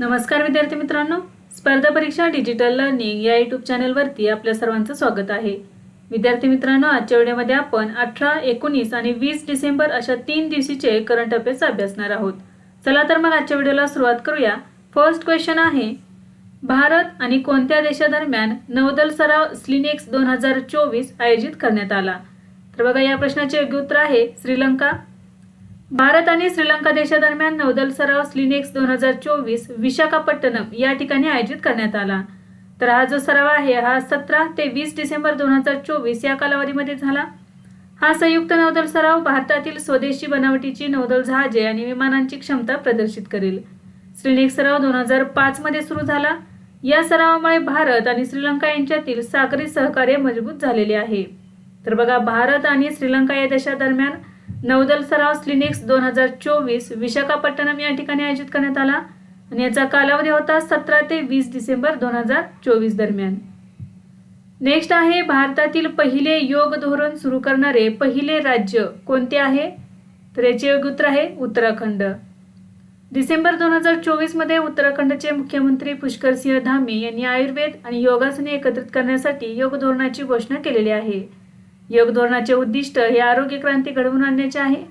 नमस्कार विद्यार्थी मित्रांनो. स्पर्धा परीक्षा डिजिटल लर्निंग या यूट्यूब चॅनलवरती आपल्या सर्वांचं स्वागत आहे. विद्यार्थी मित्रांनो आजच्या व्हिडिओमध्ये आपण अठरा एकोणीस आणि वीस डिसेंबर अशा तीन दिवशीचे करंट अफेअर्स अभ्यासणार आहोत. चला तर मग आजच्या व्हिडिओला सुरुवात करूया. फर्स्ट क्वेश्चन आहे भारत आणि कोणत्या देशादरम्यान नौदल सराव स्लिनेक्स दोन हजार चोवीस आयोजित करण्यात आला? तर बघा या प्रश्नाचे योग्य उत्तर आहे श्रीलंका. भारत आणि श्रीलंका देशादरम्यान नौदल सराव स्लिनेक्स दोन हजार चोवीस विशाखापट्टणम या ठिकाणी आयोजित करण्यात आला. तर हा जो सराव आहे हा सतरा ते वीस डिसेंबर दोन हजार चोवीस या कालावधीमध्ये झाला. हा संयुक्त नौदल सराव भारतातील स्वदेशी बनावटीची नौदल जहाजे आणि विमानांची क्षमता प्रदर्शित करेल. श्रीनेक्स सराव दोन हजार पाचमध्ये सुरू झाला. या सरावामुळे भारत आणि श्रीलंका यांच्यातील सागरी सहकार्य मजबूत झालेले आहे. तर बघा भारत आणि श्रीलंका या देशादरम्यान नौदल सराव स्लिनिक्स दोन हजार चोवीस विशाखापट्टणम या ठिकाणी आयोजित करण्यात आला. आणि याचा कालावधी होता सतरा ते वीस डिसेंबर दोन हजार चोवीस दरम्यान. नेक्स्ट आहे भारतातील पहिले योग धोरण सुरू करणारे पहिले राज्य कोणते आहे? तर याचे योग्य उत्तर आहे उत्तराखंड. डिसेंबर दोन हजार चोवीसमध्ये उत्तराखंडचे मुख्यमंत्री पुष्कर सिंह धामी यांनी आयुर्वेद आणि योगासने एकत्रित करण्यासाठी योग धोरणाची घोषणा केलेली आहे. योग धोरणाचे उद्दिष्ट हे आरोग्य क्रांती घडवून आणण्याचे आहे.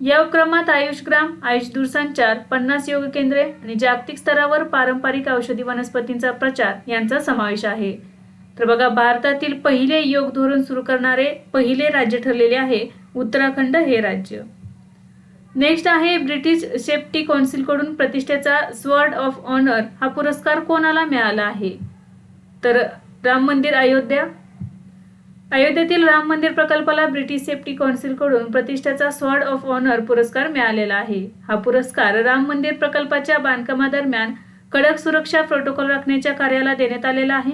या उपक्रमात आयुषग्राम आयुष दूरसंचार पन्नास योग केंद्रे आणि जागतिक स्तरावर पारंपरिक औषधी वनस्पतींचा प्रचार यांचा समावेश आहे. तर बघा भारतातील पहिले योग धोरण सुरू करणारे पहिले राज्य ठरलेले आहे उत्तराखंड हे राज्य. नेक्स्ट आहे ब्रिटिश सेफ्टी कौन्सिलकडून प्रतिष्ठेचा स्वर्ड ऑफ ऑनर हा पुरस्कार कोणाला मिळाला आहे? तर राम मंदिर अयोध्या अयोध्येतील राम मंदिर प्रकल्पाला ब्रिटिश सेफ्टी कौन्सिलकडून प्रतिष्ठेचा स्वॉर्ड ऑफ ऑनर पुरस्कार मिळालेला आहे. हा पुरस्कार राम मंदिर प्रकल्पाच्या बांधकामादरम्यान कडक सुरक्षा प्रोटोकॉल राखण्याच्या कार्याला देण्यात आलेला आहे.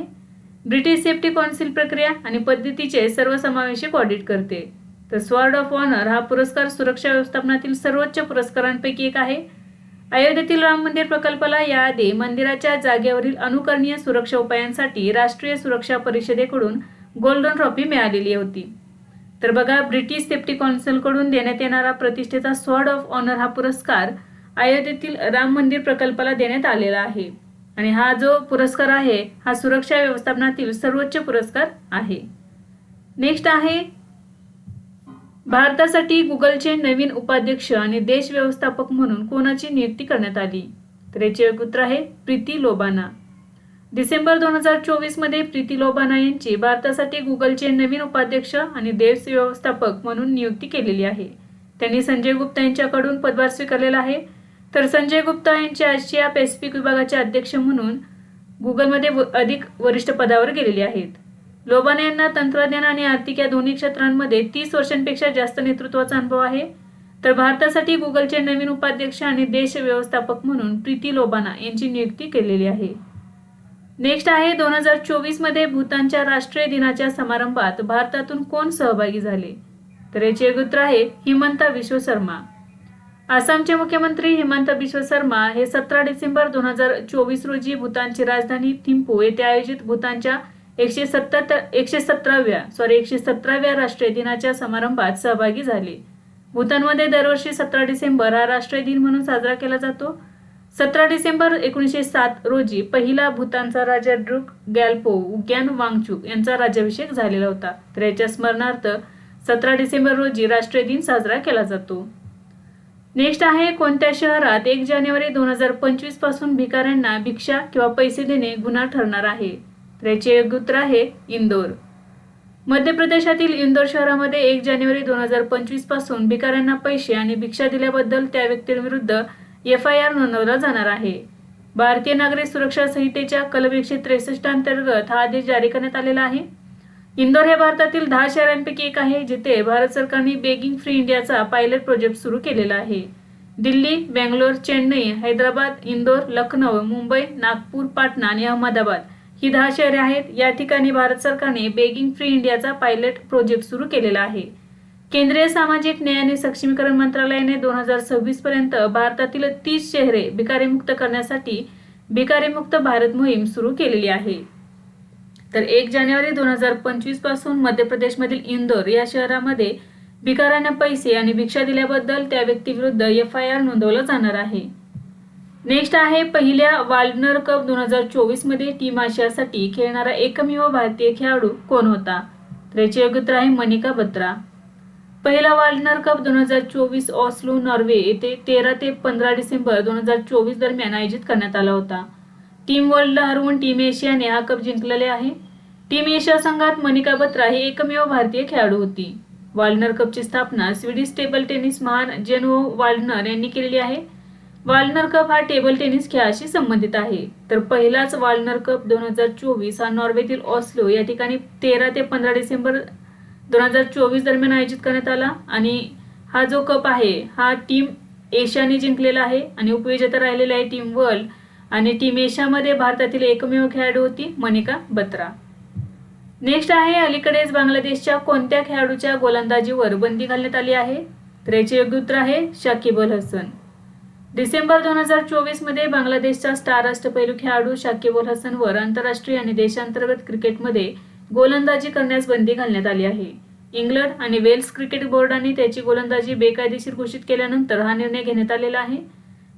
ब्रिटिश सेफ्टी कौन्सिल प्रक्रिया आणि पद्धतीचे सर्वसमावेशक ऑडिट करते. तर स्वॉर्ड ऑफ ऑनर हा पुरस्कार सुरक्षा व्यवस्थापनातील सर्वोच्च पुरस्कारांपैकी एक आहे. अयोध्येतील राम मंदिर प्रकल्पाला याआधी मंदिराच्या जागेवरील अनुकरणीय सुरक्षा उपायांसाठी राष्ट्रीय सुरक्षा परिषदेकडून गोल्डन ट्रॉफी मिळालेली होती. तर बघा ब्रिटिश सेफ्टी कौन्सिलकडून देण्यात येणारा प्रतिष्ठेचा स्वॉर्ड ऑफ ऑनर हा पुरस्कार अयोध्येतील राम मंदिर प्रकल्पाला देण्यात आलेला आहे. आणि हा जो पुरस्कार आहे हा सुरक्षा व्यवस्थापनातील सर्वोच्च पुरस्कार आहे. नेक्स्ट आहे भारतासाठी गुगलचे नवीन उपाध्यक्ष आणि देश व्यवस्थापक म्हणून कोणाची नियुक्ती करण्यात आली? तर याचे उत्तर आहे प्रीती लोबाना. डिसेंबर दोन हजार चोवीसमध्ये प्रीती लोबाना यांची भारतासाठी गुगलचे नवीन उपाध्यक्ष आणि देश व्यवस्थापक म्हणून नियुक्ती केलेली आहे. त्यांनी संजय गुप्ता यांच्याकडून पदभार स्वीकारलेला आहे. तर संजय गुप्ता यांची आशिया पॅसिफिक विभागाचे अध्यक्ष म्हणून गुगलमध्ये अधिक वरिष्ठ पदावर गेलेले आहेत. लोबाना यांना तंत्रज्ञान आणि आर्थिक या दोन्ही क्षेत्रांमध्ये तीस वर्षांपेक्षा जास्त नेतृत्वाचा अनुभव आहे. तर भारतासाठी गुगलचे नवीन उपाध्यक्ष आणि देश व्यवस्थापक म्हणून प्रीती लोबाना यांची नियुक्ती केलेली आहे. नेक्स्ट आहे दोन हजार चोवीसमध्ये भूतानच्या राष्ट्रीय दिनाच्या समारंभात भारतातून कोण सहभागी झाले? तर याचे उत्तर आहे हिमंता विश्व शर्मा. आसामचे मुख्यमंत्री हिमंत बिश्व शर्मा हे सतरा डिसेंबर दोन हजार चोवीस रोजी भूतानची राजधानी थिम्पू येथे आयोजित भूतानच्या एकशे सत्तर एकशे सतराव्या सॉरी एकशे सतराव्या राष्ट्रीय दिनाच्या समारंभात सहभागी झाले. भूतानमध्ये दरवर्षी सतरा डिसेंबर हा राष्ट्रीय दिन म्हणून साजरा केला जातो. सतरा डिसेंबर एकोणीसशे सात रोजी पहिला भूतानचा राजा ड्रुक गॅल्पो उग्यान वांगचुक यांचा राज्याभिषेक झालेला होता. तर याच्या स्मरणार्थ सतरा डिसेंबर रोजी राष्ट्रीय दिन साजरा केला जातो. नेक्स्ट आहे कोणत्या शहरात एक जानेवारी दोन हजार पंचवीसपासून भिकाऱ्यांना भिक्षा किंवा पैसे देणे गुन्हा ठरणार आहे? तर याचे उत्तर आहे इंदोर. मध्य प्रदेशातील इंदोर शहरामध्ये एक जानेवारी दोन हजार पंचवीसपासून भिकाऱ्यांना पैसे आणि भिक्षा दिल्याबद्दल त्या व्यक्तींविरुद्ध एफ आय आर नोंदवला जाणार आहे. भारतीय नागरिक सुरक्षा संहितेच्या कलम एकशे त्रेसष्ट अंतर्गत हा आदेश जारी करण्यात आलेला आहे. इंदोर हे भारतातील दहा शहरांपैकी एक आहे जिथे भारत सरकारने बेगिंग फ्री इंडियाचा पायलट प्रोजेक्ट सुरू केलेला आहे. दिल्ली बेंगलोर चेन्नई हैदराबाद इंदोर लखनौ मुंबई नागपूर पाटणा आणि अहमदाबाद ही दहा शहरे आहेत. या ठिकाणी भारत सरकारने बेगिंग फ्री इंडियाचा पायलट प्रोजेक्ट सुरू केलेला आहे. केंद्रीय सामाजिक न्याय आणि सक्षमीकरण मंत्रालयाने दोन हजार सव्वीस पर्यंत भारतातील तीस शहरे भिकारीमुक्त करण्यासाठी भिकारीमुक्त भारत मोहीम सुरू केलेली आहे. तर एक जानेवारी दोन हजार पंचवीसपासून मध्य प्रदेशमधील इंदोर या शहरामध्ये भिकाऱ्यांना पैसे आणि भिक्षा दिल्याबद्दल त्या व्यक्तीविरुद्ध एफ आय आर नोंदवला जाणार आहे. नेक्स्ट आहे पहिल्या वाल्डनर कप दोन हजार चोवीसमध्ये टीम आशियासाठी खेळणारा एकमेव भारतीय खेळाडू कोण होता? तर याचे योग्य उत्तर आहे मनिका बत्रा. पहिला वाल्डनर कप दोन हजार चोवीस ऑस्लो नॉर्वे येथे तेरा ते पंधरा डिसेंबर दोन हजार चोवीस दरम्यान आयोजित करण्यात आला होता. टीम वर्ल्डला हरवून टीम एशियाने हा कप जिंकलेले आहे. टीम एशिया संघात मनिका बत्रा ही एकमेव भारतीय खेळाडू होती. वाल्डनर कपची स्थापना स्वीडिश टेबल टेनिस महान जेनो वाल्डनर यांनी केलेली आहे. वाल्डनर कप हा टेबल टेनिस खेळाशी संबंधित आहे. तर पहिलाच वाल्डनर कप दोन हजार चोवीस हा नॉर्वेतील ऑस्लो या ठिकाणी तेरा ते पंधरा डिसेंबर दोन हजार चोवीस दरम्यान आयोजित करण्यात आला आणि हा जो कप आहे हा टीम एशियाने जिंकलेला आहे आणि उपविजेता राहिलेला आहे टीम वर्ल्ड आणि टीम एशियामध्ये भारतातील एकमेव खेळाडू होती मनिका बत्रा. नेक्स्ट आहे अलीकडेच बांगलादेशच्या कोणत्या खेळाडूच्या गोलंदाजीवर बंदी घालण्यात आली आहे? तर याचे योग्य उत्तर आहे शाकिब अल हसन. डिसेंबर दोन हजार चोवीसमध्ये बांगलादेशचा स्टार अष्टपैलू खेळाडू शाकिब अल हसनवर आंतरराष्ट्रीय आणि देशांतर्गत क्रिकेटमध्ये गोलंदाजी करण्यास बंदी घालण्यात आली आहे. इंग्लंड आणि वेल्स क्रिकेट बोर्डाने त्याची गोलंदाजी बेकायदेशीर घोषित केल्यानंतर हा निर्णय घेण्यात आलेला आहे.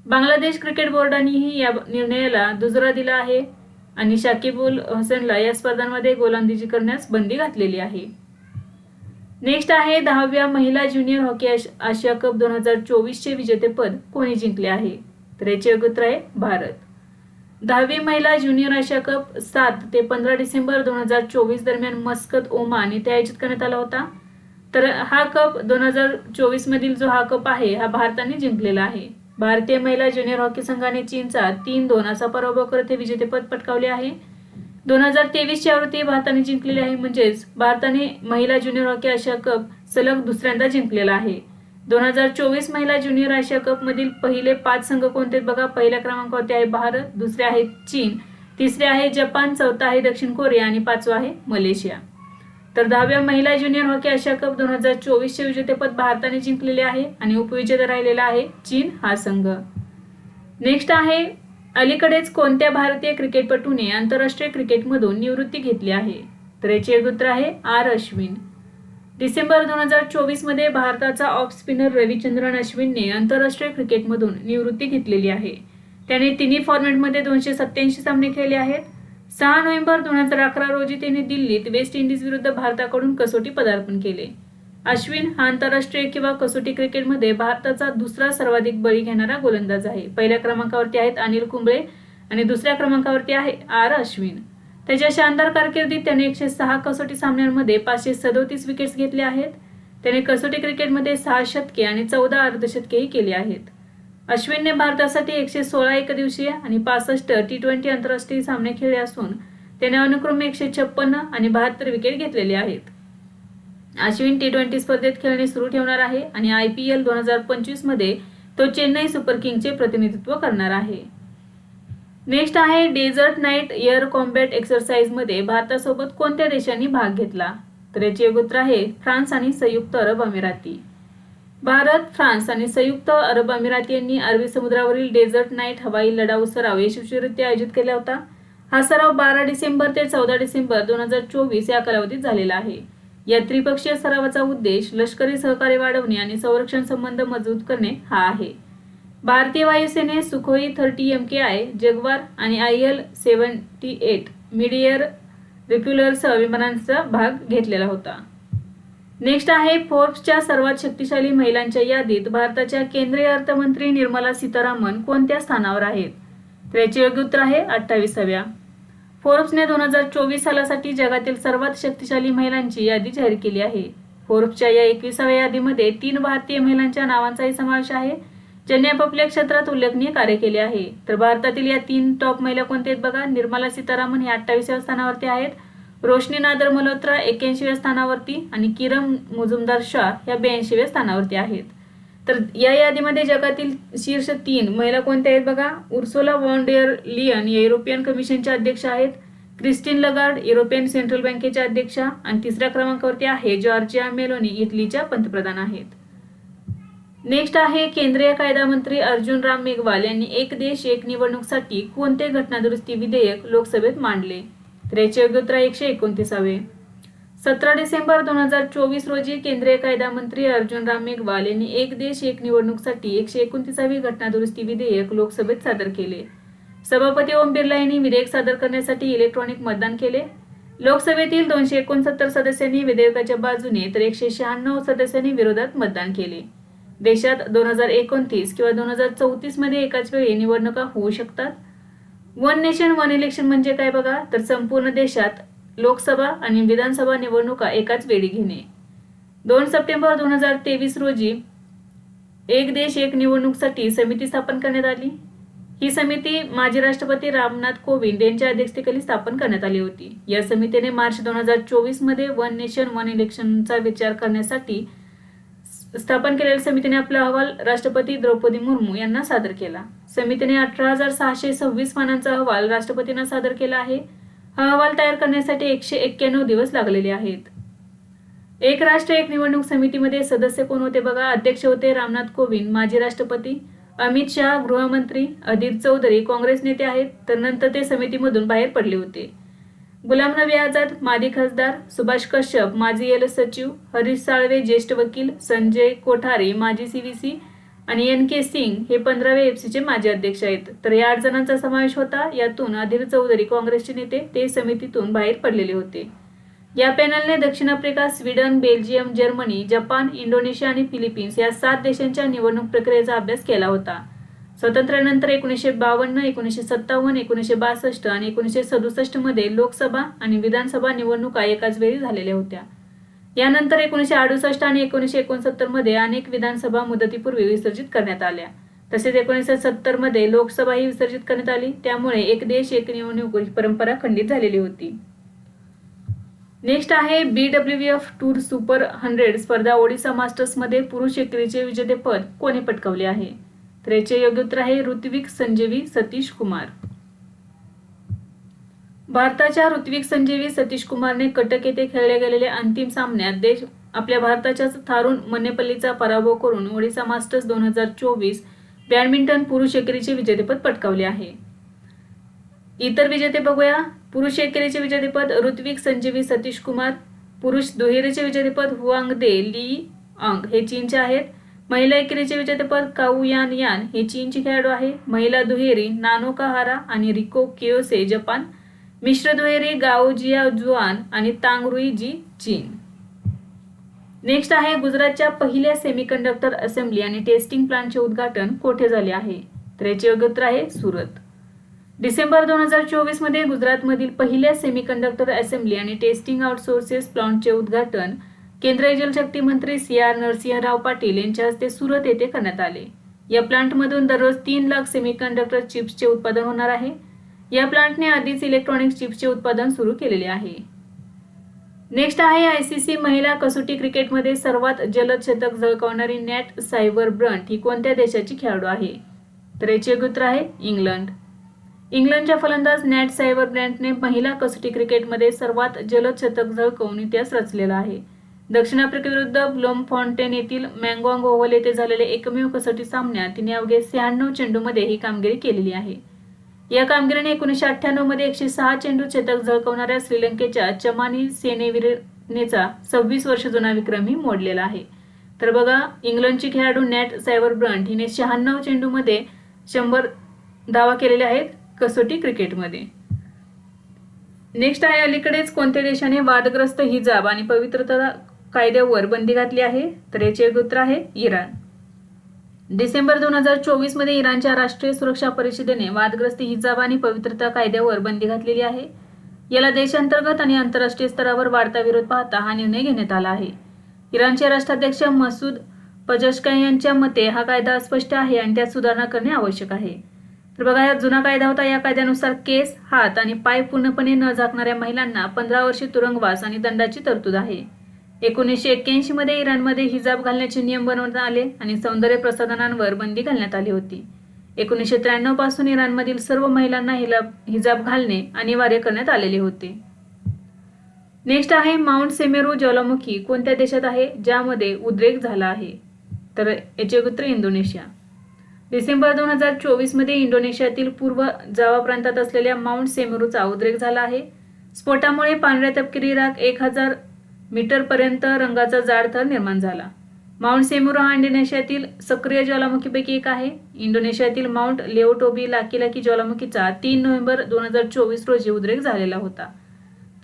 बांगलादेश क्रिकेट बोर्डानेही या निर्णयाला दुजरा दिला आहे आणि शाकिबुल हसनला या स्पर्धांमध्ये गोलंदाजी करण्यास बंदी घातलेली आहे. नेक्स्ट आहे दहाव्या महिला ज्युनियर हॉकी आशिया कप दोन हजार चोवीसचे विजेतेपद कोणी जिंकले आहे? तर याचे उत्तर आहे भारत. दहावी महिला ज्युनियर आशिया कप सात ते पंधरा डिसेंबर दोन हजार चोवीस दरम्यान मस्कत ओमान येथे आयोजित करण्यात आला होता. तर हा कप दोन हजार चोवीस मधील जो हा कप आहे हा भारताने जिंकलेला आहे. भारतीय महिला ज्युनियर हॉकी संघाने चीनचा तीन दोन असा पराभव करत हे विजेतेपद पटकावले आहे. दोन हजार तेवीसची आवृत्ती भारताने जिंकलेली आहे म्हणजेच भारताने महिला ज्युनियर हॉकी आशिया कप सलग दुसऱ्यांदा जिंकलेला आहे. दोन हजार चोवीस महिला ज्युनियर आशिया कप मधील पहिले पाच संघ कोणते बघा? पहिल्या क्रमांकावरती आहे? भारत दुसरे आहे चीन तिसरे आहे जपान चौथा आहे दक्षिण कोरिया आणि पाचवा आहे मलेशिया. तर दहाव्या महिला ज्युनियर हॉकी आशिया कप दोन हजार चोवीसचे विजेतेपद भारताने जिंकलेले आहे आणि उपविजेता राहिलेला आहे चीन हा संघ. नेक्स्ट आहे अलीकडेच कोणत्या भारतीय क्रिकेटपटूने आंतरराष्ट्रीय क्रिकेटमधून निवृत्ती घेतली आहे? तर याचे उत्तर आहे आर अश्विन. डिसेंबर दोन हजार चोवीसमध्ये भारताचा ऑफ स्पिनर रविचंद्रन अश्विनने आंतरराष्ट्रीय क्रिकेटमधून निवृत्ती घेतलेली आहे. त्याने तिन्ही फॉर्मॅटमध्ये दोनशे सत्त्याऐंशी सामने खेळले आहेत. सहा नोव्हेंबर दोन हजार अकरा रोजी त्याने दिल्लीत वेस्ट इंडिज विरुद्ध भारताकडून कसोटी पदार्पण केले. अश्विन हा आंतरराष्ट्रीय किंवा कसोटी क्रिकेटमध्ये भारताचा दुसरा सर्वाधिक बळी घेणारा गोलंदाज आहे. पहिल्या क्रमांकावरती आहेत अनिल कुंबळे आणि दुसऱ्या क्रमांकावरती आहे आर अश्विन. त्याच्या शानदार कारकिर्दीत त्याने एकशे सहा कसोटी सामन्यांमध्ये पाचशे सदोतीस विकेट्स घेतले आहेत. त्याने कसोटी क्रिकेटमध्ये सहा शतके आणि चौदा अर्धशतकेही केली आहेत. अश्विनने भारतासाठी एकशे सोळा एकदिवसीय आणि पासष्ट टी ट्वेंटी आंतरराष्ट्रीय सामने खेळले असून त्याने अनुक्रमे एकशे छप्पन्न आणि बहात्तर विकेट घेतलेले आहेत. अश्विन टी ट्वेंटी स्पर्धेत खेळणे सुरू ठेवणार आहे आणि आय पी एल दोन हजार पंचवीसमध्ये तो चेन्नई सुपर किंगचे प्रतिनिधित्व करणार आहे. नेक्स्ट आहे डेझर्ट नाईट एअर कॉम्बॅट एक्सरसाइजमध्ये भारतासोबत कोणत्या देशांनी भाग घेतला? तर याचे योग्य उत्तर आहे फ्रान्स आणि संयुक्त अरब अमिराती. भारत फ्रान्स आणि संयुक्त अरब अमिराती यांनी अरबी समुद्रावरील डेझर्ट नाईट हवाई लढाऊ सराव यशस्वीरित्या आयोजित केला होता. हा सराव बारा डिसेंबर ते चौदा डिसेंबर दोन हजार चोवीस या कालावधीत झालेला आहे. या त्रिपक्षीय सरावाचा उद्देश लष्करी सहकार्य वाढवणे आणि संरक्षण संबंध मजबूत करणे हा आहे. भारतीय वायुसेने Sukhoi thirty M K I Jaguar आणि I L seventy eight midair रिक्युलर्सह विमानांचा भाग घेतलेला होता. नेक्स्ट आहे फोर्ब्सच्या सर्वात शक्तिशाली महिलांच्या यादीत भारताच्या केंद्रीय अर्थमंत्री निर्मला सीतारामन कोणत्या स्थानावर आहेत? तर याचे योग्य उत्तर आहे अठ्ठावीसाव्या. फोर्ब्सने दोन हजार चोवीस सालासाठी जगातील सर्वात शक्तिशाली महिलांची यादी जाहीर केली आहे. फोर्ब्सच्या या एकविसाव्या यादीमध्ये तीन भारतीय महिलांच्या नावांचाही समावेश आहे. ज्यांनी आपापल्या क्षेत्रात उल्लेखनीय कार्य केले आहे. तर भारतातील या तीन टॉप महिला कोणत्या आहेत बघा? निर्मला सीतारामन या अठ्ठावीसाव्या स्थानावरती आहेत. रोशनी नादर मल्होत्रा एक्क्याऐंशीव्या स्थानावरती आणि किरण मुजुमदार शाह या ब्याऐंशीव्या स्थानावरती आहेत. तर या यादीमध्ये जगातील शीर्ष तीन महिला कोणत्या आहेत बघा? उर्सोला वॉन्डेअर लियन या युरोपियन कमिशनच्या अध्यक्ष आहेत. क्रिस्टीन लगार्ड युरोपियन सेंट्रल बँकेच्या अध्यक्षा. आणि तिसऱ्या क्रमांकावरती आहे जॉर्जिया मेलोनी इटलीच्या पंतप्रधान आहेत. नेक्स्ट आहे केंद्रीय कायदा मंत्री अर्जुन राम मेघवाल यांनी एक देश एक निवडणूकसाठी कोणते घटनादुरुस्ती विधेयक लोकसभेत मांडले? तर याचे योग्य उत्तर एकशे एकोणतीसावे. सतरा डिसेंबर दोन हजार चोवीस रोजी केंद्रीय कायदा मंत्री अर्जुन राम मेघवाल यांनी एक देश एक निवडणूकसाठी एकशे एकोणतीसावी घटनादुरुस्ती विधेयक लोकसभेत सादर केले. सभापती ओम बिर्ला यांनी विधेयक सादर करण्यासाठी इलेक्ट्रॉनिक मतदान केले. लोकसभेतील दोनशे एकोणसत्तर सदस्यांनी विधेयकाच्या बाजूने तर एकशे शहाण्णव सदस्यांनी विरोधात मतदान केले. देशात दोन हजार एकोणतीस किंवा दोन हजार चौतीसमध्ये एकाच वेळी निवडणुका होऊ शकतात. वन नेशन वन इलेक्शन म्हणजे काय बघा? तर संपूर्ण देशात लोकसभा आणि विधानसभा निवडणुका एकाच वेळी घेणे. दोन सप्टेंबर दोन हजार तेवीस रोजी एक देश एक निवडणूकसाठी समिती स्थापन करण्यात आली. ही समिती माजी राष्ट्रपती रामनाथ कोविंद यांच्या अध्यक्षतेखाली स्थापन करण्यात आली होती. या समितीने मार्च दोन हजार चोवीसमध्ये वन नेशन वन इलेक्शनचा विचार करण्यासाठी स्थापन केलेल्या समितीने आपला अहवाल राष्ट्रपती द्रौपदी मुर्मू यांना सादर केला. समितीने अठरा हजार सहाशे सव्वीस पानांचा अहवाल राष्ट्रपतींना सादर केला आहे. हा अहवाल तयार करण्यासाठी एकशे एक्क्याण्णव दिवस लागलेले आहेत. एक राष्ट्र एक निवडणूक समितीमध्ये सदस्य कोण होते बघा? अध्यक्ष होते रामनाथ कोविंद माजी राष्ट्रपती अमित शहा गृहमंत्री अधीर चौधरी काँग्रेस नेते आहेत. तर नंतर ते समितीमधून बाहेर पडले होते. गुलाम नबी आझाद माजी खासदार सुभाष कश्यप माजी एल सचिव हरीश साळवे ज्येष्ठ वकील संजय कोठारे माजी सीव्हीसी आणि एन के सिंग हे पंधरावे एफसीचे माजी अध्यक्ष आहेत. तर या आठ जणांचा समावेश होता. यातून अधीर चौधरी काँग्रेसचे नेते ते समितीतून बाहेर पडलेले होते. या पॅनलने दक्षिण Africa Sweden Belgium Germany Japan Indonesia आणि फिलिपिन्स या सात देशांच्या निवडणूक प्रक्रियेचा अभ्यास केला होता. स्वातंत्र्यानंतर एकोणीसशे बावन्न एकोणीसशे सत्तावन्न एकोणीसशे बासष्ट आणि एकोणीसशे सदुसष्टमध्ये लोकसभा आणि विधानसभा निवडणुका एकाच वेळी झालेल्या होत्या. यानंतर एकोणीसशे अडुसष्ट आणि एकोणीसशे एकोणसत्तरमध्ये अनेक विधानसभा मुदतीपूर्वी विसर्जित करण्यात आल्या. तसेच एकोणीसशे सत्तरमध्ये लोकसभाही विसर्जित करण्यात आली. त्यामुळे एक देश एक निवडणूक ही परंपरा खंडित झालेली होती. नेक्स्ट आहे B W F tour super hundred स्पर्धा ओडिसा मास्टर्समध्ये पुरुष एकेरीचे विजेतेपद कोणी पटकावले आहे? तर याचे योग्य उत्तर आहे ऋत्विक संजीवी सतीश कुमार. भारताच्या ऋत्विक संजीवी सतीश कुमारने कटक येथे खेळले गेलेल्या अंतिम सामन्यात देश आपल्या भारताच्या थारून मनेपल्लीचा पराभव करून ओडिसा मास्टर्स दोन हजार चोवीस बॅडमिंटन पुरुष एकेरीचे विजेतेपद पटकावले आहे. इतर विजेते बघूया. पुरुष एकेरीचे विजेतेपद ऋत्विक संजीवी सतीश कुमार पुरुष दुहेरीचे विजेतेपद हुआंग दे ली अंग हे चीनचे आहेत. महिला एकेरीचे विजेतेपद काऊ यान यान हे चीनचे खेळाडू आहे. महिला दुहेरी नानो कहारा आणि रिको कियोसे जपान. मिश्र दुहेरी गाओजिया जुआन आणि तांगरुई जी चीन. नेक्स्ट आहे गुजरातच्या पहिल्या सेमीकंडक्टर असेंब्ली आणि टेस्टिंग प्लांटचे उद्घाटन कोठे झाले आहे? तर याचे योग्य उत्तर आहे सुरत. डिसेंबर दोन हजार चोवीसमध्ये गुजरातमधील पहिल्या सेमीकंडक्टर असेंब्ली आणि टेस्टिंग आउटसोर्सेस प्लांटचे उद्घाटन केंद्रीय जलशक्ती मंत्री सी आर नरसिंहराव पाटील यांच्या हस्ते सुरत येथे करण्यात आले. या प्लांटमधून दररोज तीन लाख सेमीकंडक्टर चिप्सचे उत्पादन होणार आहे. या प्लांटने आधीच इलेक्ट्रॉनिक चिप्सचे उत्पादन सुरू केलेले आहे. नेक्स्ट आहे आयसीसी महिला कसोटी क्रिकेटमध्ये सर्वात जलद शतक झळकावणारी नॅट सायबर ब्रंट ही कोणत्या देशाची खेळाडू आहे? तर याचे उत्तर आहे इंग्लंड. इंग्लंडच्या फलंदाज नॅट सायबर ब्रँटने महिला कसोटी क्रिकेटमध्ये सर्वात जलद शतक झळकवून इतिहास रचलेला आहे. दक्षिण आफ्रिकेविरुद्ध ब्लोम फॉन्टेन येथील मँगॉंग ओव्हल येथे झालेल्या एकमेव कसोटी सामन्यात तिने अवघे शहाण्णव चेंडूमध्ये ही कामगिरी केलेली आहे. या कामगिरीने एकोणीसशे अठ्ठ्याण्णवमध्ये एकशे सहा चेंडू चेतक झळकवणाऱ्या श्रीलंकेच्या चमानी सेनेविरनेचा सव्वीस वर्ष जुना विक्रमही मोडलेला आहे. तर बघा इंग्लंडची खेळाडू नॅट सायबर ब्रंट हिने शहाण्णव चेंडूमध्ये शंभर धावा केलेल्या आहेत कसोटी क्रिकेटमध्ये. नेक्स्ट आहे अलीकडेच कोणत्या देशाने वादग्रस्त हिजाब आणि पवित्रता कायद्यावर बंदी घातली आहे तर याचे गोत्र आहे इराण. डिसेंबर दोन हजार चोवीसमध्ये इराणच्या राष्ट्रीय सुरक्षा परिषदेने वादग्रस्त हिजाब आणि पवित्रता कायद्यावर बंदी घातलेली आहे. याला देशांतर्गत आणि आंतरराष्ट्रीय स्तरावर वाढता विरोध पाहता हा निर्णय घेण्यात आला आहे. इराणचे राष्ट्राध्यक्ष मसूद पजशकाय यांच्या मते हा कायदा अस्पष्ट आहे आणि त्यात सुधारणा करणे आवश्यक आहे. तर बघा हा जुना कायदा होता. या कायद्यानुसार केस हात आणि पाय पूर्णपणे न झाकणाऱ्या महिलांना पंधरा वर्षे तुरुंगवास आणि दंडाची तरतूद आहे. एकोणीसशे एक्क्याऐंशी मध्ये इराणमध्ये हिजाब घालण्याचे नियम बनवण्यात आले आणि सौंदर्य प्रसाधनांवर बंदी घालण्यात आली होती. एकोणीसशे त्र्याण्णवपासून इराणमधील सर्व महिलांना हिलाब हिजाब घालणे अनिवार्य करण्यात आलेले होते. नेक्स्ट आहे माउंट सेमेरू ज्वालामुखी कोणत्या देशात आहे? ज्यामध्ये उद्रेक झाला आहे. तर याचे उत्तर इंडोनेशिया. डिसेंबर दोन हजार चोवीसमध्ये इंडोनेशियातील पूर्व जावा प्रांतात असलेल्या माउंट सेमेरूचा उद्रेक झाला आहे. स्फोटामुळे पांढऱ्या तपकिरी राख एक हजार मीटरपर्यंत रंगाचा जाड थर निर्माण झाला. माउंट सेमुरो हा इंडोनेशियातील सक्रिय ज्वालामुखीपैकी एक आहे. इंडोनेशियातील माउंट लेओटोबी लाकी लाकी ज्वालामुखीचा तीन नोव्हेंबर दोन हजार चोवीस रोजी उद्रेक झालेला होता.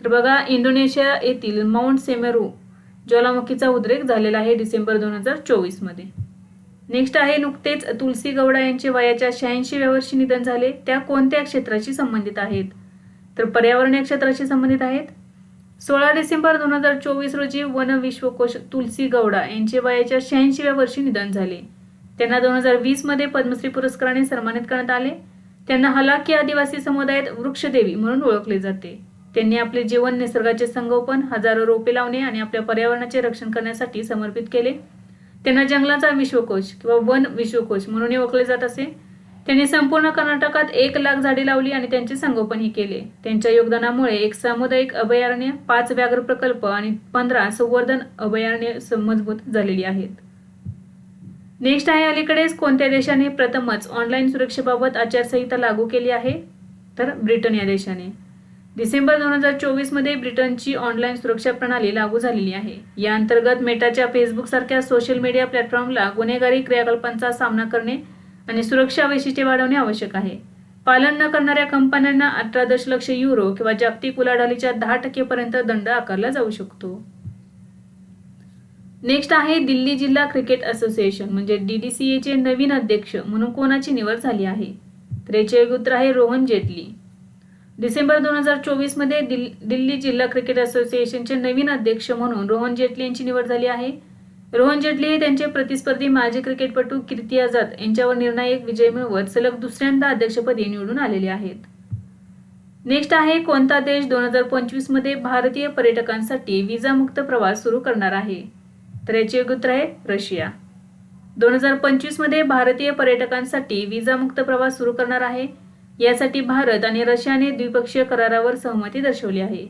तर बघा इंडोनेशिया येथील माउंट सेमेरू ज्वालामुखीचा उद्रेक झालेला आहे डिसेंबर दोन हजार चोवीसमध्ये नेक्स्ट आहे नुकतेच तुलसी गौडा यांचे वयाच्या शहाऐंशीव्या वर्षी निधन झाले. त्या कोणत्या क्षेत्राशी संबंधित आहेत? तर पर्यावरणीय क्षेत्राशी संबंधित आहेत. सोळा डिसेंबर दोन हजार चोवीस रोजी वन विश्वकोश तुलसी गौडा यांचे वयाच्या शहाऐंशीव्या वर्षी निधन झाले. त्यांना दोन हजार वीसमध्ये पद्मश्री पुरस्काराने सन्मानित करण्यात आले. त्यांना हलाकी आदिवासी समुदायात वृक्षदेवी म्हणून ओळखले जाते. त्यांनी आपले जीवन निसर्गाचे संगोपन हजारो रोपे लावणे आणि आपल्या पर्यावरणाचे रक्षण करण्यासाठी समर्पित केले. त्यांना जंगलाचा विश्वकोश किंवा वन विश्वकोश म्हणूनही ओळखले जात असे. त्यांनी संपूर्ण कर्नाटकात एक लाख झाडे लावली आणि त्यांचे संगोपनही केले. त्यांच्या योगदानामुळे एक सामुदायिक अभयारण्य पाच व्याघ्र प्रकल्प आणि पंधरा संवर्धन अभयारण्य मजबूत झालेली आहेत. नेक्स्ट आहे अलीकडेच कोणत्या देशाने प्रथमच ऑनलाईन सुरक्षेबाबत आचारसंहिता लागू केली आहे? तर ब्रिटन या देशाने. डिसेंबर दोन हजार चोवीसमध्ये ब्रिटनची ऑनलाईन सुरक्षा प्रणाली लागू झालेली आहे. या अंतर्गत मेटाच्या फेसबुकसारख्या सोशल मीडिया प्लॅटफॉर्मला गुन्हेगारी क्रियाकल्पांचा सामना करणे आणि सुरक्षा वैशिष्ट्ये वाढवणे आवश्यक आहे. पालन न करणाऱ्या कंपन्यांना अठरा दशलक्ष युरो किंवा जागतिक उलाढालीच्या दहा टक्केपर्यंत दंड आकारला जाऊ शकतो. नेक्स्ट आहे दिल्ली जिल्हा क्रिकेट असोसिएशन म्हणजे डीडीसीए चे नवीन अध्यक्ष म्हणून कोणाची निवड झाली आहे? तर याचे उत्तर आहे रोहन जेटली. डिसेंबर दोन हजार चोवीसमध्ये दिल्ली जिल्हा क्रिकेट असोसिएशनचे नवीन अध्यक्ष म्हणून रोहन जेटली यांची निवड झाली आहे. रोहन जेटली हे त्यांचे प्रतिस्पर्धी माजी क्रिकेटपटू कीर्ती आझाद यांच्यावर निर्णायक विजय मिळवत सलग दुसऱ्यांदा अध्यक्षपदी निवडून आलेले आहेत. नेक्स्ट आहे कोणता देश दोन हजार पंचवीसमध्ये भारतीय पर्यटकांसाठी विजामुक्त प्रवास सुरू करणार आहे? तर याचे योग्य उत्तर आहे रशिया. दोन हजार पंचवीसमध्ये भारतीय पर्यटकांसाठी विजामुक्त प्रवास सुरू करणार आहे. यासाठी भारत आणि रशियाने द्विपक्षीय करारावर सहमती दर्शवली आहे.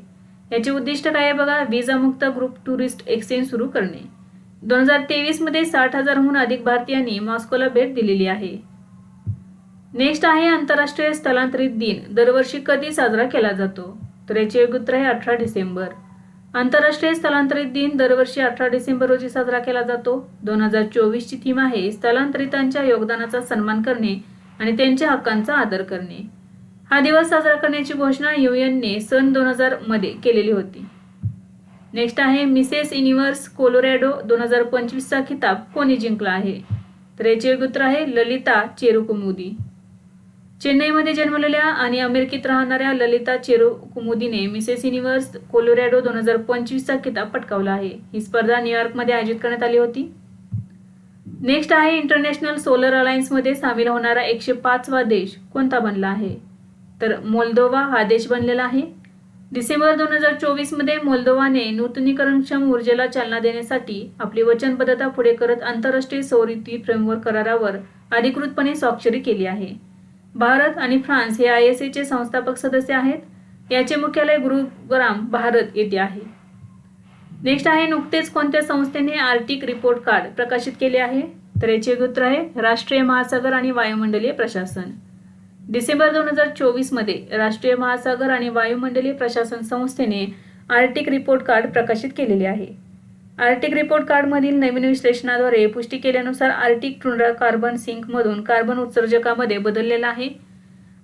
याचे उद्दिष्ट काय आहे बघा? विजामुक्त ग्रुप टुरिस्ट एक्सचेंज सुरू करणे. दोन हजार तेवीसमध्ये साठ हजारहून अधिक भारतीयांनी मॉस्कोला भेट दिलेली आहे. नेक्स्ट आहे आंतरराष्ट्रीय स्थलांतरित दिन. दरवर्षी कधी साजरा केला जातो? तर याचे उत्तर आहे अठरा डिसेंबर. आंतरराष्ट्रीय स्थलांतरित दिन दरवर्षी अठरा डिसेंबर रोजी साजरा केला जातो. दोन हजार चोवीसची थीम आहे स्थलांतरितांच्या योगदानाचा सन्मान करणे आणि त्यांच्या हक्कांचा आदर करणे. हा दिवस साजरा करण्याची घोषणा युएनने सन दोन हजारमध्ये केलेली होती. नेक्स्ट आहे मिसेस युनिव्हर्स कोलोरॅडो दोन हजार पंचवीसचा खिताब कोणी जिंकला आहे? तर याचे उत्तर आहे ललिता चेरुकुमुदी. चेन्नईमध्ये जन्मलेल्या आणि अमेरिकेत राहणाऱ्या ललिता चेरुकुमुदीने मिसेस युनिव्हर्स कोलोरॅडो दोन हजार पंचवीसचा खिताब पटकावला आहे. ही स्पर्धा न्यूयॉर्कमध्ये आयोजित करण्यात आली होती. नेक्स्ट आहे इंटरनॅशनल सोलर अलायन्समध्ये सामील होणारा एकशे पाचवा देश कोणता बनला आहे? तर मोल्दोवा हा देश बनलेला आहे. डिसेंबर दोन हजार चोवीसमध्ये मोल्दोवाने नूतनीकरणक्षम ऊर्जेला चालना देण्यासाठी आपली वचनबद्धता पुढे करत आंतरराष्ट्रीय सौरती फ्रेमवर फ्रेमवर्क करारावर अधिकृतपणे स्वाक्षरी केली आहे. भारत आणि फ्रान्स हे आय एस चे संस्थापक सदस्य आहेत. याचे मुख्यालय गुरुग्राम भारत येथे आहे. नेक्स्ट आहे नुकतेच कोणत्या संस्थेने आर्टिक रिपोर्ट कार्ड प्रकाशित केले आहे? तर याचे उत्तर आहे राष्ट्रीय महासागर आणि वायुमंडलीय प्रशासन. डिसेंबर दोन हजार चोवीसमध्ये राष्ट्रीय महासागर आणि वायुमंडलीय प्रशासन संस्थेने आर्टिक रिपोर्ट कार्ड प्रकाशित केलेले आहे. आर्टिक रिपोर्ट कार्डमधील नवीन विश्लेषणाद्वारे पुष्टी केल्यानुसार आर्टिक टुंड्रा कार्बन सिंकमधून कार्बन उत्सर्जकामध्ये बदललेला आहे.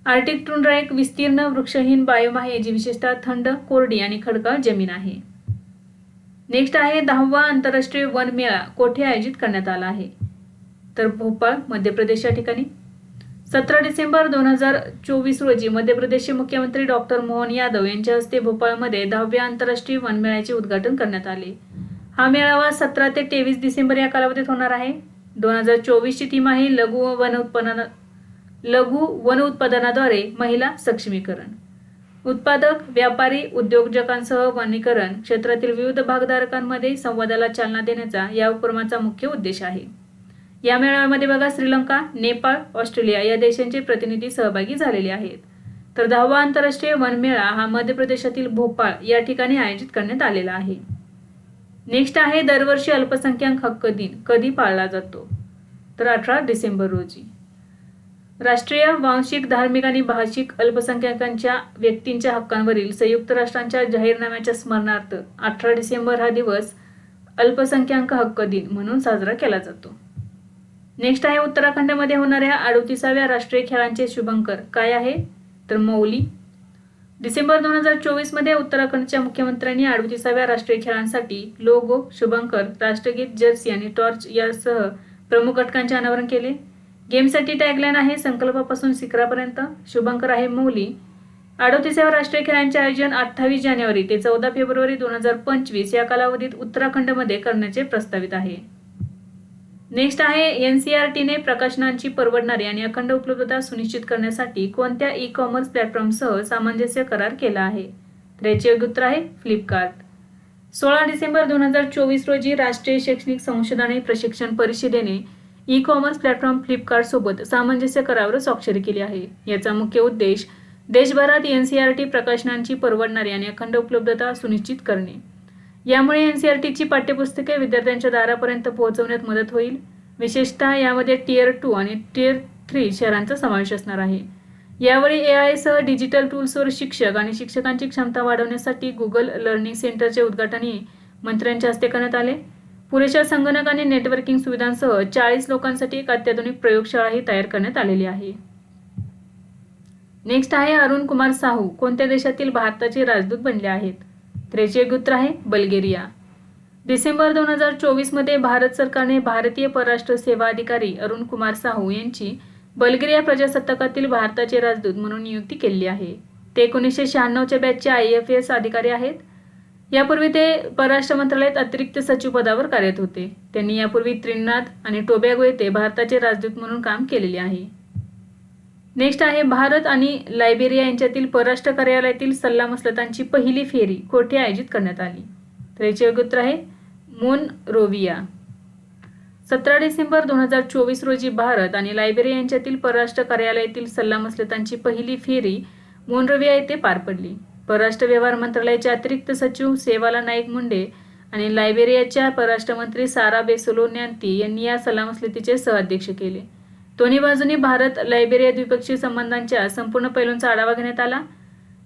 आर्टिक टुंड्रा एक विस्तीर्ण वृक्षहीन बायोम आहे जी विशेषतः थंड कोरडी आणि खडकाळ जमीन आहे. नेक्स्ट आहे दहावा आंतरराष्ट्रीय वन मेळा कोठे आयोजित करण्यात आला आहे? तर भोपाळ मध्य प्रदेश या ठिकाणी. सतरा डिसेंबर दोन हजार चोवीस रोजी मध्य प्रदेशचे मुख्यमंत्री डॉक्टर मोहन यादव यांच्या हस्ते भोपाळमध्ये दहाव्या आंतरराष्ट्रीय वनमेळ्याचे उद्घाटन करण्यात आले. हा मेळावा सतरा ते तेवीस डिसेंबर या कालावधीत होणार आहे. दोन हजार चोवीसची थीम आहे लघु वन उत्पन्न लघु वन उत्पादनाद्वारे महिला सक्षमीकरण. उत्पादक व्यापारी उद्योजकांसह वनीकरण क्षेत्रातील विविध भागधारकांमध्ये संवादाला चालना देण्याचा या उपक्रमाचा मुख्य उद्देश आहे. या मेळाव्यामध्ये बघा श्रीलंका नेपाळ ऑस्ट्रेलिया या देशांचे प्रतिनिधी सहभागी झालेले आहेत. तर दहावा आंतरराष्ट्रीय वनमेळा हा मध्य प्रदेशातील भोपाळ या ठिकाणी आयोजित करण्यात आलेला आहे. नेक्स्ट आहे दरवर्षी अल्पसंख्याक हक्क दिन कधी पाळला जातो? तर अठरा डिसेंबर रोजी. राष्ट्रीय वांशिक धार्मिक आणि भाषिक अल्पसंख्याकांच्या व्यक्तींच्या हक्कांवरील संयुक्त राष्ट्रांच्या जाहीरनाम्याच्या स्मरणार्थ अठरा डिसेंबर हा दिवस अल्पसंख्याक हक्क दिन म्हणून साजरा केला जातो. नेक्स्ट आहे उत्तराखंडमध्ये होणाऱ्या अडोतीसाव्या राष्ट्रीय खेळांचे शुभंकर. काय आहे? तर मौली. डिसेंबर दोन हजार चोवीसमध्ये उत्तराखंडच्या मुख्यमंत्र्यांनी अडोतीसाव्या राष्ट्रीय खेळांसाठी लोगो शुभंकर राष्ट्रगीत जर्सी आणि टॉर्च यासह प्रमुख घटकांचे अनावरण केले. गेमसाठी टॅगलाईन आहे संकल्पापासून शिखरापर्यंत. शुभंकर आहे मौली. अडोतीसाव्या राष्ट्रीय खेळांचे आयोजन अठ्ठावीस जानेवारी ते चौदा फेब्रुवारी दोन हजार पंचवीस या कालावधीत उत्तराखंडमध्ये करण्याचे प्रस्तावित आहे. नेक्स्ट आहे एन सी आर टीने प्रकाशनांची परवडणारी आणि अखंड उपलब्धता सुनिश्चित करण्यासाठी कोणत्या ई कॉमर्स प्लॅटफॉर्मसह सामंजस्य करार केला आहे? तर याचे योग्य उत्तर आहे फ्लिपकार्ट सोळा डिसेंबर दोन हजार चोवीस रोजी राष्ट्रीय शैक्षणिक संशोधन आणि प्रशिक्षण परिषदेने ई कॉमर्स प्लॅटफॉर्म फ्लिपकार्ट सोबत सामंजस्य करारावर स्वाक्षरी केली आहे. याचा मुख्य उद्देश देशभरात एन सी आर टी प्रकाशनांची परवडणारी आणि अखंड उपलब्धता सुनिश्चित करणे. यामुळे एन सी आर टीची पाठ्यपुस्तके विद्यार्थ्यांच्या दारापर्यंत पोहोचवण्यात मदत होईल. विशेषतः यामध्ये टियर टू आणि टियर थ्री शहरांचा समावेश असणार आहे. यावेळी ए आय सह डिजिटल टूल्सवर शिक्षक आणि शिक्षकांची क्षमता वाढवण्यासाठी गुगल लर्निंग सेंटरचे उद्घाटनही मंत्र्यांच्या हस्ते करण्यात आले. पुरेशा संगणक आणि नेटवर्किंग सुविधांसह चाळीस लोकांसाठी एक अत्याधुनिक प्रयोगशाळाही तयार करण्यात आलेली आहे. नेक्स्ट आहे अरुण कुमार साहू. कोणत्या देशातील भारताचे राजदूत बनले आहेत? त्रेचे गुत्र आहे बल्गेरिया. डिसेंबर दोन हजार चोवीसमध्ये भारत सरकारने भारतीय परराष्ट्र सेवा अधिकारी अरुण कुमार साहू यांची बल्गेरिया प्रजासत्ताकातील भारताचे राजदूत म्हणून नियुक्ती केली आहे. ते एकोणीसशे शहाण्णवच्या बॅचचे आय एफ एस अधिकारी आहेत. यापूर्वी ते परराष्ट्र मंत्रालयात अतिरिक्त सचिव पदावर कार्यरत होते. त्यांनी यापूर्वी त्रिनाद आणि टोबॅगो येथे भारताचे राजदूत म्हणून काम केलेले आहे. नेक्स्ट आहे भारत आणि लायबेरिया यांच्यातील परराष्ट्र कार्यालयातील सल्लामसलतांची पहिली फेरी कोठे आयोजित करण्यात आली? तर याचे योग्य उत्तर आहे मोन रोविया सतरा डिसेंबर दोन हजार चोवीस रोजी भारत आणि लायबेरिया यांच्यातील परराष्ट्र कार्यालयातील सल्लामसलतांची पहिली फेरी मोनरोविया येथे पार पडली. परराष्ट्र व्यवहार मंत्रालयाचे अतिरिक्त सचिव सेवाला नाईक मुंडे आणि लायबेरियाच्या परराष्ट्र मंत्री सारा बेसोलो न्यांती यांनी या सल्लामसलतीचे सहअध्यक्ष केले. दोन्ही बाजूंनी भारत लायबेरिया द्विपक्षीय संबंधांच्या संपूर्ण पैलूंचा आढावा घेण्यात आला.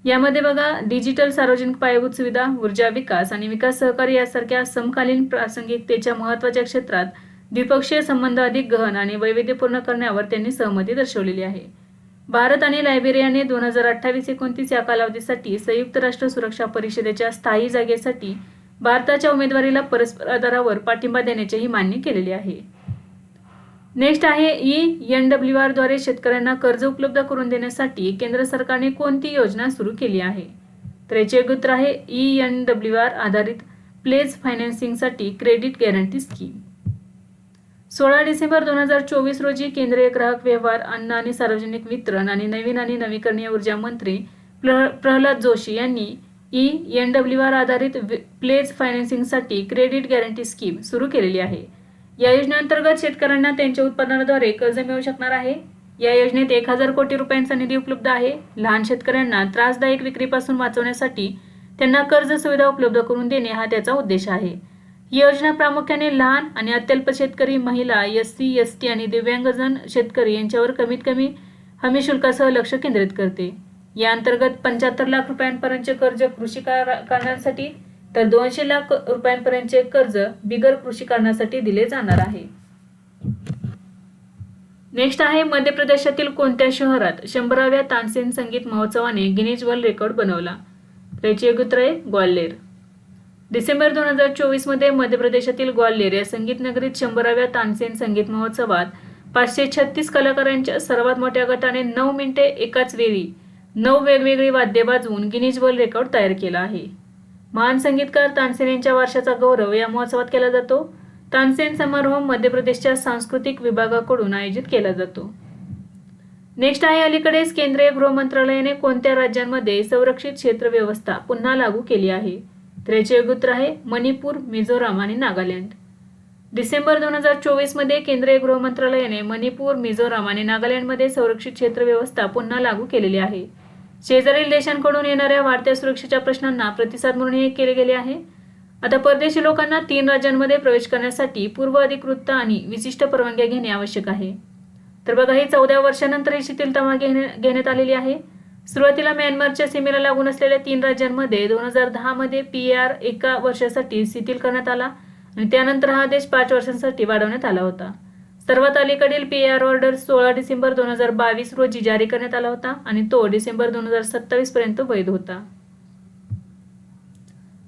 यामध्ये बघा डिजिटल सार्वजनिक पायाभूत सुविधा ऊर्जा विकास आणि विकास सहकारी यासारख्या समकालीन प्रासंगिकतेच्या महत्त्वाच्या क्षेत्रात द्विपक्षीय संबंध अधिक गहन आणि वैविध्यपूर्ण करण्यावर त्यांनी सहमती दर्शवलेली आहे. भारत आणि लायबेरियाने दोन हजार अठ्ठावीस एकोणतीस या कालावधीसाठी संयुक्त राष्ट्र सुरक्षा परिषदेच्या स्थायी जागेसाठी भारताच्या उमेदवारीला परस्पर आधारावर पाठिंबा देण्याचेही मान्य केलेले आहे. नेक्स्ट आहे ई एन डब्ल्यू आरद्वारे शेतकऱ्यांना कर्ज उपलब्ध करून देण्यासाठी केंद्र सरकारने कोणती योजना सुरू केली आहे? तर याचे उत्तर आहे ई एन डब्ल्यू आर आधारित प्लेज फायनान्सिंगसाठी क्रेडिट गॅरंटी स्कीम. सोळा डिसेंबर दोन हजार चोवीस रोजी केंद्रीय ग्राहक व्यवहार अन्न आणि सार्वजनिक वितरण आणि नवीन आणि नवीकरणीय ऊर्जा मंत्री प्र प्रल्हाद जोशी यांनी ई एन डब्ल्यू आर आधारित वि- प्लेज फायनान्सिंगसाठी क्रेडिट गॅरंटी स्कीम सुरू केलेली आहे. या योजनेअंतर्गत शेतकऱ्यांना त्यांच्या उत्पादनाद्वारे कर्ज मिळू शकणार आहे. या योजनेत एक हजार कोटी रुपयांचा निधी उपलब्ध आहे. लहान शेतकऱ्यांना त्रासदायक विक्रीपासून वाचवण्यासाठी त्यांना कर्ज सुविधा उपलब्ध करून देणे हा त्याचा उद्देश आहे. ही योजना प्रामुख्याने लहान आणि अत्यल्प शेतकरी महिला एस सी एस टी आणि दिव्यांगजन शेतकरी यांच्यावर कमीत कमी हमी शुल्कासह लक्ष केंद्रित करते. या अंतर्गत पंच्याहत्तर लाख रुपयांपर्यंतचे कर्ज कृषी कार- कारणांसाठी तर दोनशे लाख रुपयांपर्यंतचे कर्ज बिगर कृषी कारणासाठी दिले जाणार आहे. नेक्स्ट आहे मध्य प्रदेशातील कोणत्या शहरात शंभराव्या तानसेन संगीत महोत्सवाने गिनीज वर्ल्ड रेकॉर्ड बनवला? त्याची एक आहे ग्वाल्हेर. डिसेंबर दोन हजार चोवीसमध्ये मध्य प्रदेशातील ग्वाल्हेर या संगीत नगरीत शंभराव्या तानसेन संगीत महोत्सवात पाचशे छत्तीस कलाकारांच्या सर्वात मोठ्या गटाने नऊ मिनिटे एकाच वेळी नऊ वेगवेगळी वाद्ये वाजवून गिनीज वर्ल्ड रेकॉर्ड तयार केला आहे. महान संगीतकार तानसेन यांच्या वारशाचा गौरव या महोत्सवात केला जातो. तानसेन समारोह मध्य प्रदेशच्या सांस्कृतिक विभागाकडून आयोजित केला जातो. नेक्स्ट आहे अलीकडेच केंद्रीय गृह मंत्रालयाने कोणत्या राज्यांमध्ये संरक्षित क्षेत्र व्यवस्था पुन्हा लागू केली आहे? तर याचे उत्तर आहे मणिपूर मिझोराम आणि नागालँड. डिसेंबर दोन हजार चोवीसमध्ये केंद्रीय गृह मंत्रालयाने मणिपूर मिझोराम आणि नागालँडमध्ये संरक्षित क्षेत्र व्यवस्था पुन्हा लागू केलेली आहे. शेजारील देशांकडून येणाऱ्या वाढत्या सुरक्षेच्या प्रश्नांना प्रतिसाद म्हणून हे केले गेले आहे. आता परदेशी लोकांना तीन राज्यांमध्ये प्रवेश करण्यासाठी पूर्व अधिकृत आणि विशिष्ट परवानग्या घेणे आवश्यक आहे. तर बघा ही चौदा वर्षानंतर ही शिथिलता घेण्या घेण्यात आलेली आहे. सुरुवातीला म्यानमारच्या सीमेला लागून असलेल्या तीन राज्यांमध्ये दोन हजार दहामध्ये पी आर एका वर्षासाठी शिथिल करण्यात आला आणि त्यानंतर हा देश पाच वर्षांसाठी वाढवण्यात आला होता. सर्वात अलीकडील पी आर ऑर्डर सोळा डिसेंबर दोन हजार बावीस रोजी जारी करण्यात आला होता आणि तो डिसेंबर दोन हजार सत्तावीस पर्यंत वैध होता.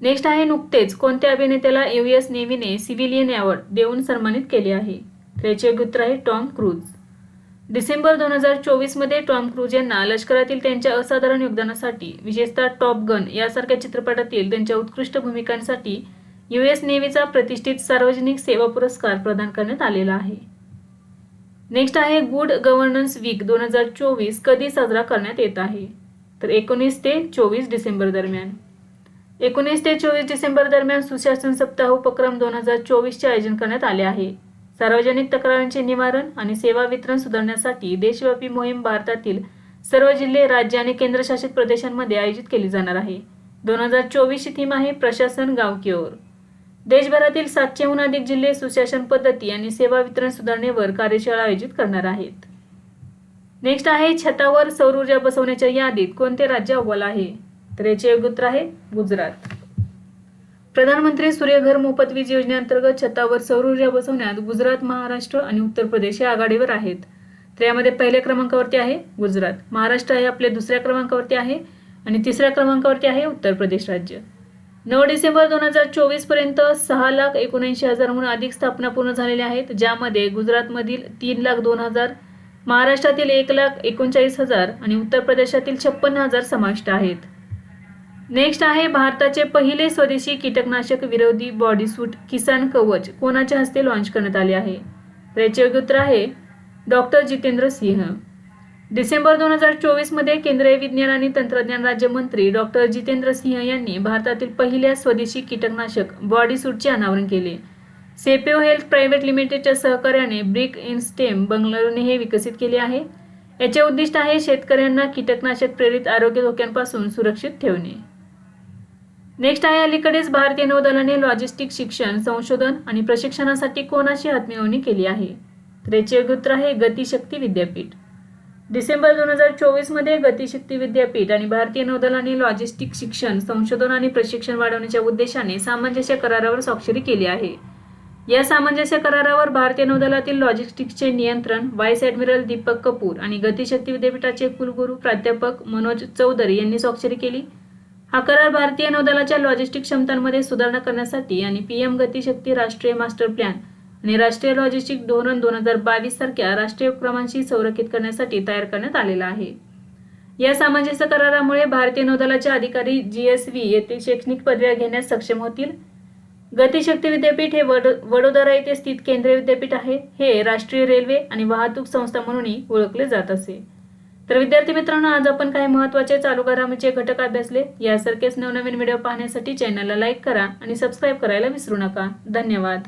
नेक्स्ट आहे नुकतेच कोणत्या अभिनेत्याला एस नेव्हीने सिव्हिलियन अवॉर्ड देऊन सन्मानित केले आहे? त्याचे गुत्र आहे टॉम क्रूज. डिसेंबर दोन हजार चोवीसमध्ये टॉम क्रूज यांना लष्करातील त्यांच्या असाधारण योगदानासाठी विशेषतः टॉप गन यासारख्या चित्रपटातील त्यांच्या उत्कृष्ट भूमिकांसाठी यू एस नेव्हीचा प्रतिष्ठित सार्वजनिक सेवा पुरस्कार प्रदान करण्यात आलेला आहे. नेक्स्ट आहे गुड गव्हर्नन्स वीक दोन हजार चोवीस कधी साजरा करण्यात येत आहे? तर एकोणीस ते चोवीस डिसेंबर दरम्यान. एकोणीस ते चोवीस डिसेंबर दरम्यान सुशासन सप्ताह उपक्रम दोन हजार चोवीसचे आयोजन करण्यात आले आहे. सार्वजनिक तक्रारांचे निवारण आणि सेवा वितरण सुधारण्यासाठी देशव्यापी मोहीम भारतातील सर्व जिल्हे राज्य आणि केंद्रशासित प्रदेशांमध्ये आयोजित केली जाणार आहे. दोन हजार चोवीसची थीम आहे प्रशासन गाव की ओर. देशभरातील सातशेहून अधिक जिल्हे सुशासन पद्धती आणि सेवा वितरण सुधारणेवर कार्यशाळा आयोजित करणार आहेत. नेक्स्ट आहे छतावर सौर ऊर्जा बसवण्याच्या यादीत कोणते राज्य अव्वल आहे? तर याचे योग्य उत्तर आहे गुजरात. प्रधानमंत्री सूर्यघर मोफत वीज योजनेअंतर्गत छतावर सौर ऊर्जा बसवण्यात गुजरात महाराष्ट्र आणि उत्तर प्रदेश हे आघाडीवर आहेत. तर यामध्ये पहिल्या क्रमांकावरती आहे गुजरात. महाराष्ट्र हे आपले दुसऱ्या क्रमांकावरती आहे आणि तिसऱ्या क्रमांकावरती आहे उत्तर प्रदेश राज्य. नऊ डिसेंबर दोन हजार चोवीसपर्यंत सहा लाख एकोणऐंशी हजारहून अधिक स्थापना पूर्ण झालेल्या आहेत ज्यामध्ये गुजरातमधील तीन लाख दोन हजार महाराष्ट्रातील एक लाख एकोणचाळीस हजार आणि उत्तर प्रदेशातील छप्पन्न हजार समाविष्ट आहेत. नेक्स्ट आहे भारताचे पहिले स्वदेशी कीटकनाशक विरोधी बॉडीसूट किसान कवच कोणाच्या हस्ते लॉन्च करण्यात आले आहे? तर याचे योग्य उत्तर आहे डॉक्टर जितेंद्र सिंह. डिसेंबर दोन हजार चोवीसमध्ये केंद्रीय विज्ञान आणि तंत्रज्ञान राज्यमंत्री डॉक्टर जितेंद्र सिंह यांनी भारतातील पहिल्या स्वदेशी कीटकनाशक बॉडीसूटचे अनावरण केले. सेपेओ हेल्थ प्रायव्हेट लिमिटेडच्या सहकार्याने ब्रिक इन स्टेम बंगलोरने हे विकसित केले आहे. याचे उद्दिष्ट आहे शेतकऱ्यांना कीटकनाशक प्रेरित आरोग्य धोक्यांपासून सुरक्षित ठेवणे. नेक्स्ट आहे अलीकडेच भारतीय नौदलाने लॉजिस्टिक शिक्षण संशोधन आणि प्रशिक्षणासाठी कोणाशी हातमिळवणी केली आहे? तर याचे उत्तर आहे गतिशक्ती विद्यापीठ. डिसेंबर दोन हजार चोवीसमध्ये गतिशक्ती विद्यापीठ आणि भारतीय नौदलाने लॉजिस्टिक शिक्षण संशोधन आणि प्रशिक्षण वाढवण्याच्या उद्देशाने सामंजस्य करारावर स्वाक्षरी केली आहे. या सामंजस्य करारावर भारतीय नौदलातील लॉजिस्टिक्सचे नियंत्रण व्हाईस ॲडमिरल दीपक कपूर आणि गतिशक्ती विद्यापीठाचे कुलगुरू प्राध्यापक मनोज चौधरी यांनी स्वाक्षरी केली. हा करार भारतीय नौदलाच्या लॉजिस्टिक क्षमतांमध्ये सुधारणा करण्यासाठी आणि पीएम गतिशक्ती राष्ट्रीय मास्टर प्लॅन आणि राष्ट्रीय लॉजिस्टिक धोरण दोन हजार बावीस सारख्या राष्ट्रीय उपक्रमांशी संरक्षित करण्यासाठी तयार करण्यात आलेला आहे. या सामंजस्य करारामुळे भारतीय नौदलाचे अधिकारी जीएसव्ही येथे शैक्षणिक पदव्या घेण्यास सक्षम होतील. गतिशक्ती विद्यापीठ हे वड वडोदरा येथे स्थित केंद्रीय विद्यापीठ आहे. हे राष्ट्रीय रेल्वे आणि वाहतूक संस्था म्हणूनही ओळखले जात असे. तर विद्यार्थी मित्रांनो आज आपण काही महत्त्वाचे चालू घडामोडीचे घटक अभ्यासले. यासारखेच नवनवीन व्हिडिओ पाहण्यासाठी चॅनलला लाईक करा आणि सबस्क्राईब करायला विसरू नका. धन्यवाद.